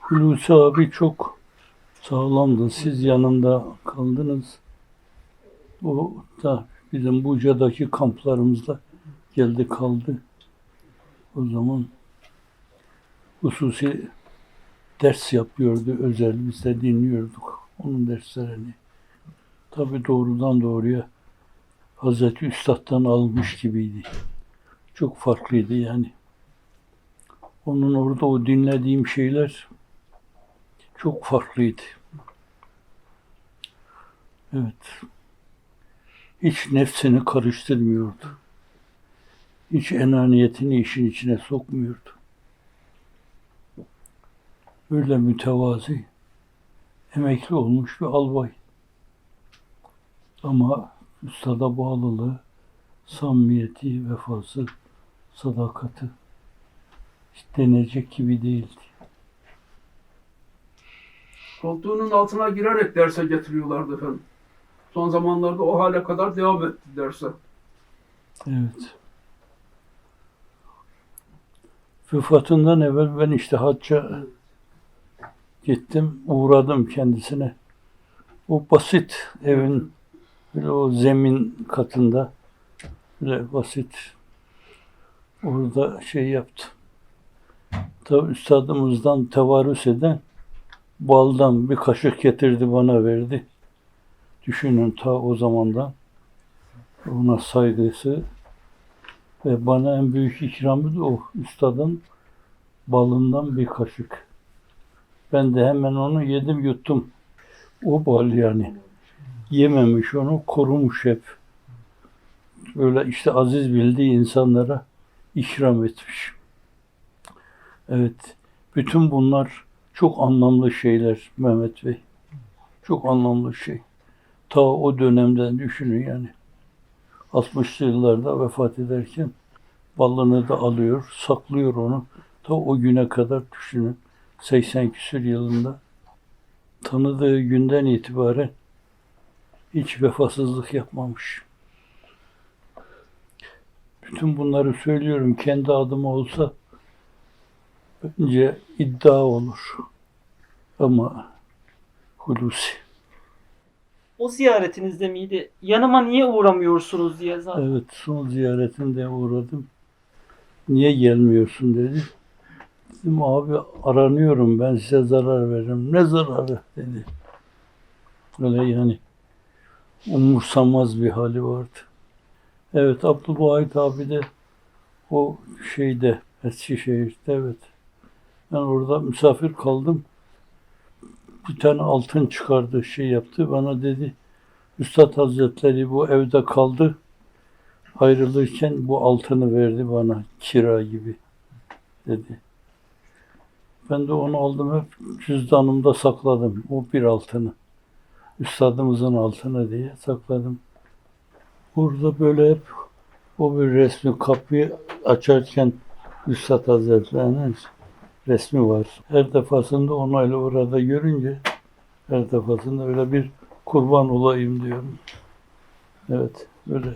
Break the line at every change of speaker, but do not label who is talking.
Hulusi abi çok sağlamdı. Siz yanında kaldınız. O da bizim Buca'daki kamplarımızda geldi kaldı. O zaman hususi ders yapıyordu özel. Biz de dinliyorduk onun derslerini. Tabi doğrudan doğruya Hazreti Üstad'dan almış gibiydi. Çok farklıydı yani. Onun orada o dinlediğim şeyler çok farklıydı. Evet. Hiç nefsini karıştırmıyordu. Hiç enaniyetini işin içine sokmuyordu. Öyle mütevazi, emekli olmuş bir albay. Ama üstada bağlılığı, samimiyeti, vefası, sadakati hiç denecek gibi değildi.
Koltuğunun altına girerek derse getiriyorlardı efendim. Son zamanlarda o hale kadar devam etti derse.
Evet. Vefatından evvel ben işte hacca gittim, uğradım kendisine. O basit evin böyle o zemin katında böyle basit orada şey yaptı. Tabi üstadımızdan tevarüs eden baldan bir kaşık getirdi bana verdi. Düşünün ta o zamandan ona saygısı ve bana en büyük ikramı da o üstadın balından bir kaşık. Ben de hemen onu yedim yuttum. O bal yani. Yememiş onu, korumuş hep. Böyle işte aziz bildiği insanlara ikram etmiş. Evet, bütün bunlar çok anlamlı şeyler Mehmet Bey. Çok anlamlı şey. Ta o dönemden düşünün yani. 60'lı yıllarda vefat ederken balını da alıyor, saklıyor onu. Ta o güne kadar düşünün. 80 küsür yılında tanıdığı günden itibaren hiç vefasızlık yapmamış. Bütün bunları söylüyorum kendi adıma olsa bence iddia olur. Ama Hulusi.
O ziyaretinizde miydi? Yanıma niye uğramıyorsunuz diye zaten.
Evet son ziyaretinde uğradım. Niye gelmiyorsun dedi. Dedim abi aranıyorum ben size zarar veririm. Ne zararı dedi. Öyle yani umursamaz bir hali vardı. Evet Abdülvahit abi de o şeyde Eskişehir'de evet. Ben orada misafir kaldım. Bir tane altın çıkardı şey yaptı. Bana dedi Üstad Hazretleri bu evde kaldı. Ayrılırken bu altını verdi bana kira gibi dedi. Ben de onu aldım hep cüzdanımda sakladım. O bir altını. Üstadımızın altını diye sakladım. Burada böyle hep o bir resmi kapıyı açarken Üstad Hazretleri'nin resmi var. Her defasında onu öyle orada görünce her defasında öyle bir kurban olayım diyorum. Evet, öyle.